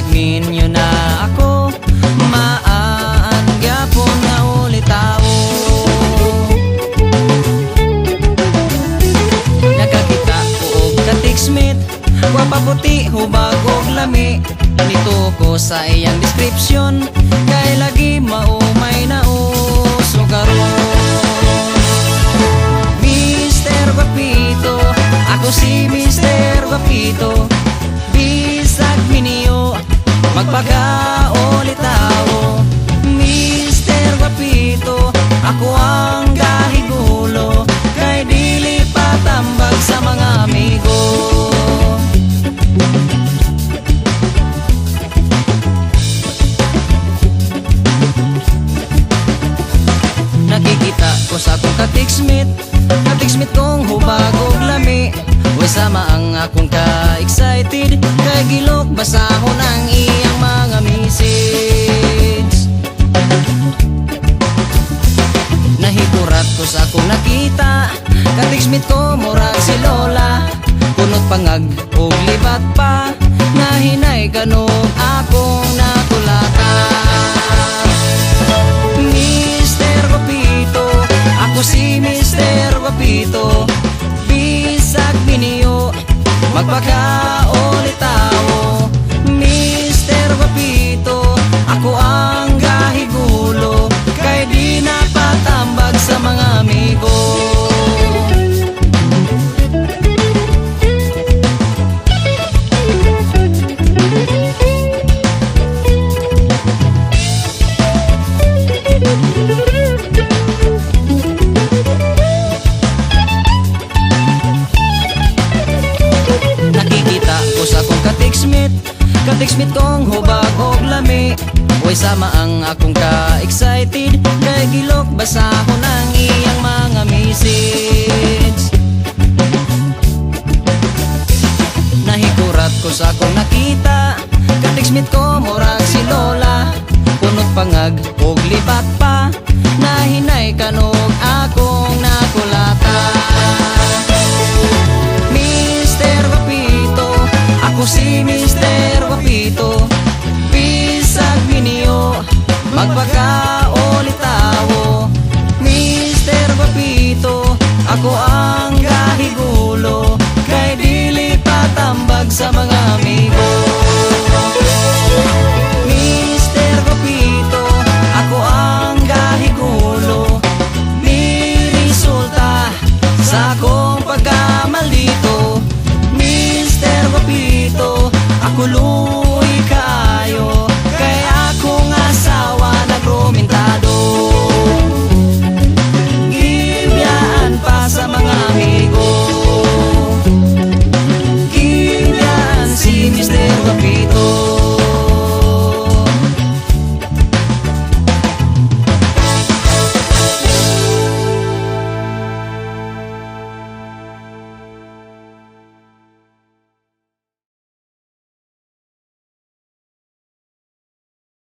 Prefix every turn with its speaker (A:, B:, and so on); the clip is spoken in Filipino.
A: Bisag minyo na ako. Maan gyapon nga ulit tao Nakakita ko og ka-textmate Gwapa puti, hubag og lami. Nito ko sa iyang description. Kay lagi maumay na uso karon sama ang akong ka-excited. Kay gilok basahon ang iyang mga message. Nahikurat ko sa akong nakita. Ka-textmate ko murag si Lola. Kunot pangag og libat pa. Nahinay ganong akong nakulata. Mr. Guapito Ako si Mr. Guapito magbaka Ka-textmate kong hubag og lami. Uy sama ang akong ka-excited. Kay gilok basahon ang iyang mga message. Nahikurat ko sa akong nakita. Ka-textmate ko murag si Lola. Punot pangag og libat pa. Nahinay kanog akong sa mga amigo Mr. Guapito Ako ang gahigulo Ni resulta sa akong pagkamaldito Mr. Guapito Ako lupa